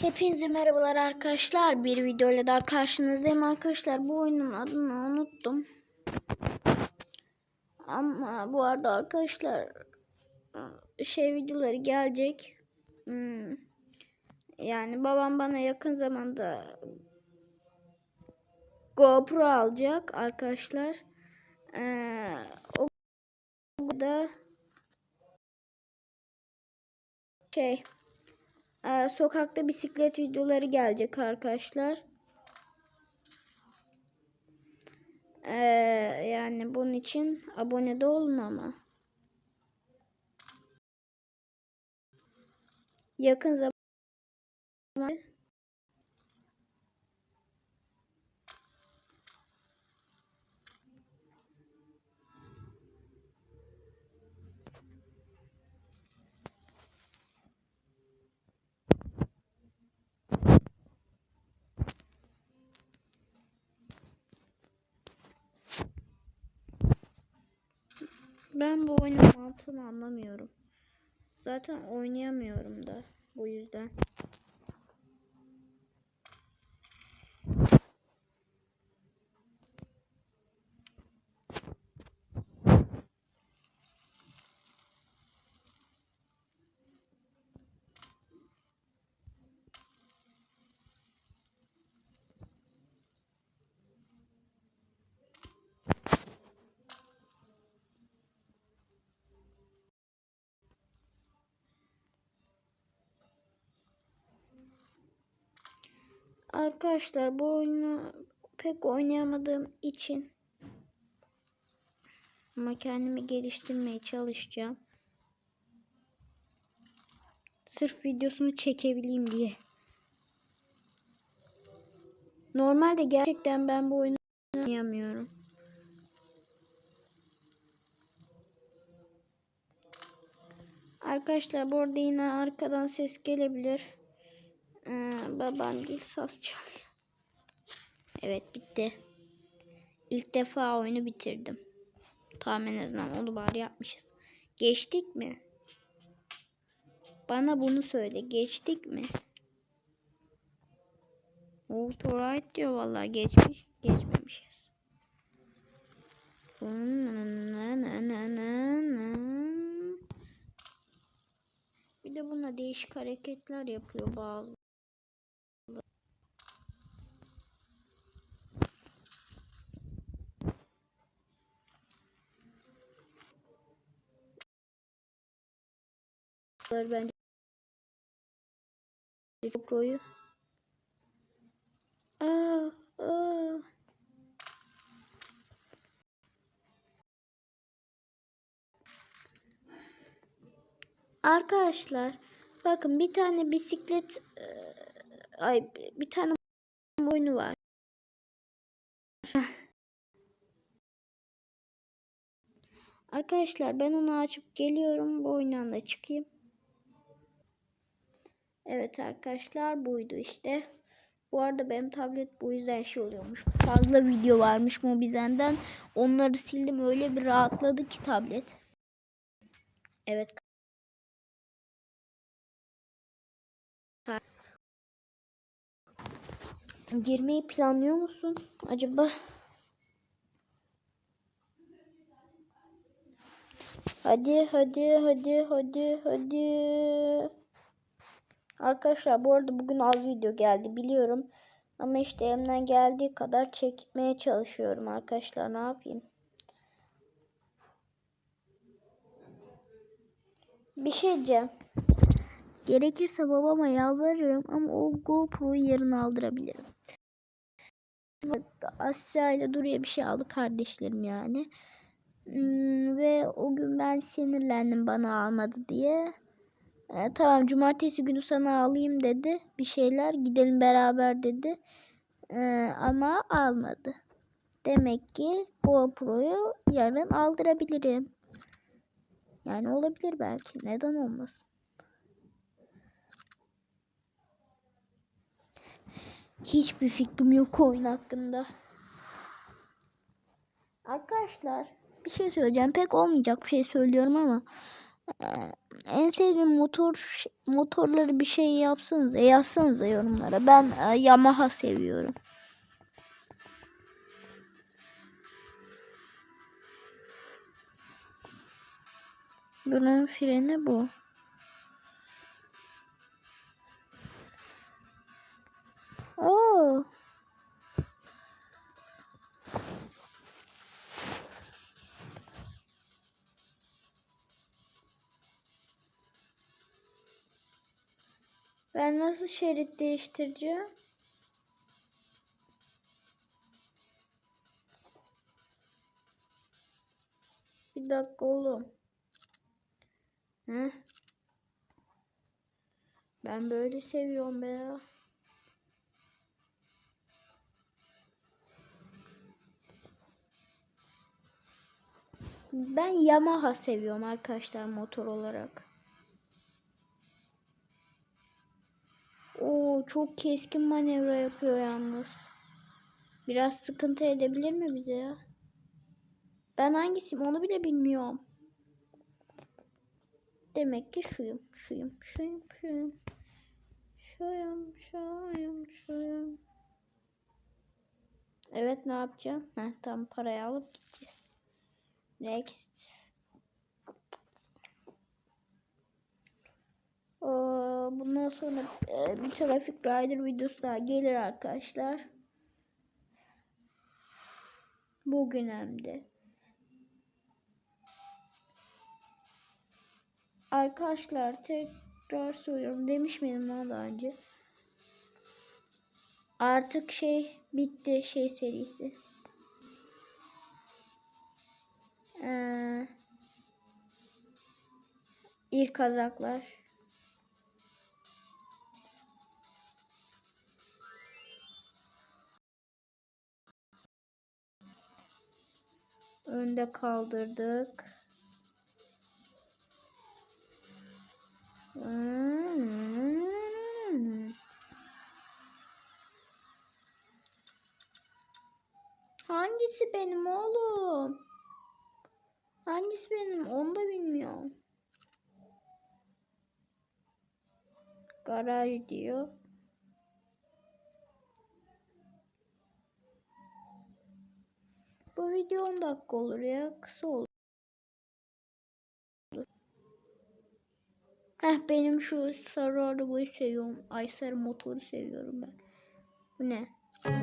Hepinize merhabalar arkadaşlar. Bir videoyla daha karşınızdayım arkadaşlar. Bu oyunun adını unuttum. Ama bu arada arkadaşlar şey videoları gelecek. Hmm. Yani babam bana yakın zamanda GoPro alacak arkadaşlar. Ee, o da şey ee, sokakta bisiklet videoları gelecek arkadaşlar. Ee, yani bunun için abone de olun ama. Yakın zaman Ben bu oyunun mantığını anlamıyorum. Zaten oynayamıyorum da bu yüzden. Arkadaşlar bu oyunu pek oynayamadığım için ama kendimi geliştirmeye çalışacağım. Sırf videosunu çekebileyim diye. Normalde gerçekten ben bu oyunu oynayamıyorum. Arkadaşlar bu arada yine arkadan ses gelebilir. Ee, babam dil saz çalıyor. Evet bitti. İlk defa oyunu bitirdim. Tamam en azından onu bari yapmışız. Geçtik mi? Bana bunu söyle. Geçtik mi? Old alright diyor vallahi geçmiş. Geçmemişiz. Bir de buna değişik hareketler yapıyor bazı. Bence GoPro'yu. Aa, aa. Arkadaşlar bakın bir tane bisiklet e, ay bir tane oyunu var. Arkadaşlar ben onu açıp geliyorum. Bu oyundan da çıkayım. Evet arkadaşlar buydu işte. Bu arada benim tablet bu yüzden şey oluyormuş. Fazla video varmış Mobizen'den. Onları sildim öyle bir rahatladı ki tablet. Evet. Girmeyi planlıyor musun acaba? Hadi hadi hadi hadi hadi. Arkadaşlar bu arada bugün az video geldi biliyorum. Ama işte elimden geldiği kadar çekmeye çalışıyorum arkadaşlar ne yapayım. Bir şey diyeceğim. Gerekirse babama yalvarırım ama o GoPro'yu yarın aldırabilirim. Asya ile Duru'ya bir şey aldı kardeşlerim yani. Hmm, ve o gün ben sinirlendim bana almadı diye. E, tamam cumartesi günü sana alayım dedi. Bir şeyler gidelim beraber dedi. E, ama almadı. Demek ki GoPro'yu yarın aldırabilirim. Yani olabilir belki. Neden olmasın? Hiçbir fikrim yok oyun hakkında. Arkadaşlar bir şey söyleyeceğim. Pek olmayacak bir şey söylüyorum ama en sevdiğim motor motorları bir şey yapsanız yazsanız yorumlara. Ben e, Yamaha seviyorum. Bunun freni bu. Ben nasıl şerit değiştireceğim? Bir dakika oğlum. Heh. Ben böyle seviyorum be. Ben Yamaha seviyorum arkadaşlar motor olarak. Oo çok keskin manevra yapıyor yalnız. Biraz sıkıntı edebilir mi bize ya? Ben hangisiyim onu bile bilmiyorum. Demek ki şuyum, şuyum, şuyum, şuyum. Şuyum, şuyum, şuyum. Evet ne yapacağım? Heh, tam parayı alıp gideceğiz. Next. Bundan sonra e, bir trafik rider videosu daha gelir arkadaşlar. Bugün hem de. Arkadaşlar tekrar söylüyorum. Demiş miydim lan daha önce? Artık şey bitti şey serisi. Ee, İr kazaklar. Önde kaldırdık. Hangisi benim oğlum? Hangisi benim onu da bilmiyorum. Garaj diyor. Bu video 10 dakika olur ya. Kısa olur. Heh benim şu sarı arabayı seviyorum. Ay sarı motoru seviyorum ben. Bu ne? Ay,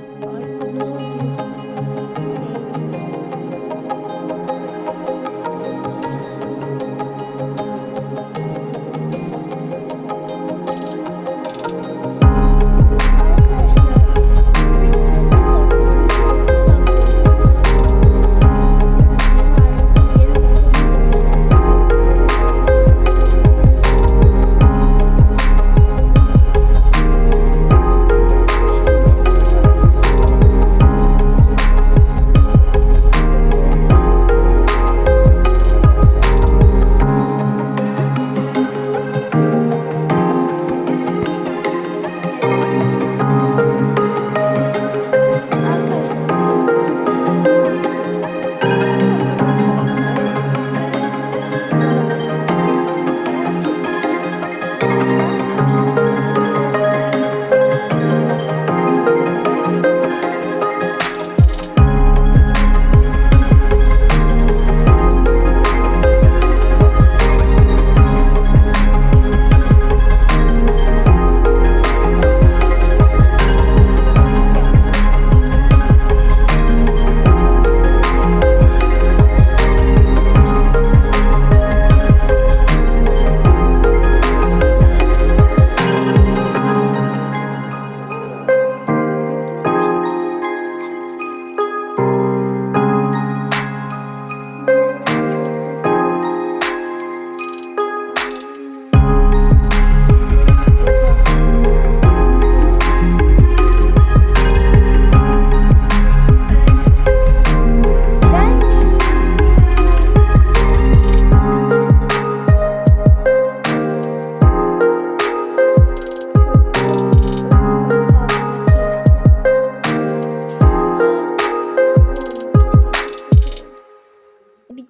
bu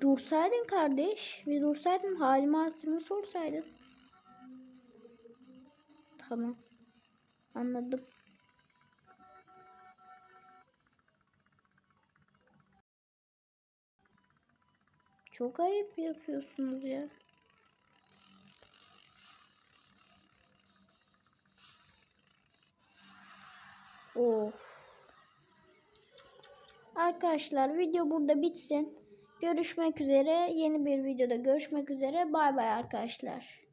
ne oluyor? sorsaydın halimi hatırımı sorsaydın. Tamam. Anladım. Çok ayıp yapıyorsunuz ya. Of. Arkadaşlar video burada bitsin. Görüşmek üzere. Yeni bir videoda görüşmek üzere. Bay bay arkadaşlar.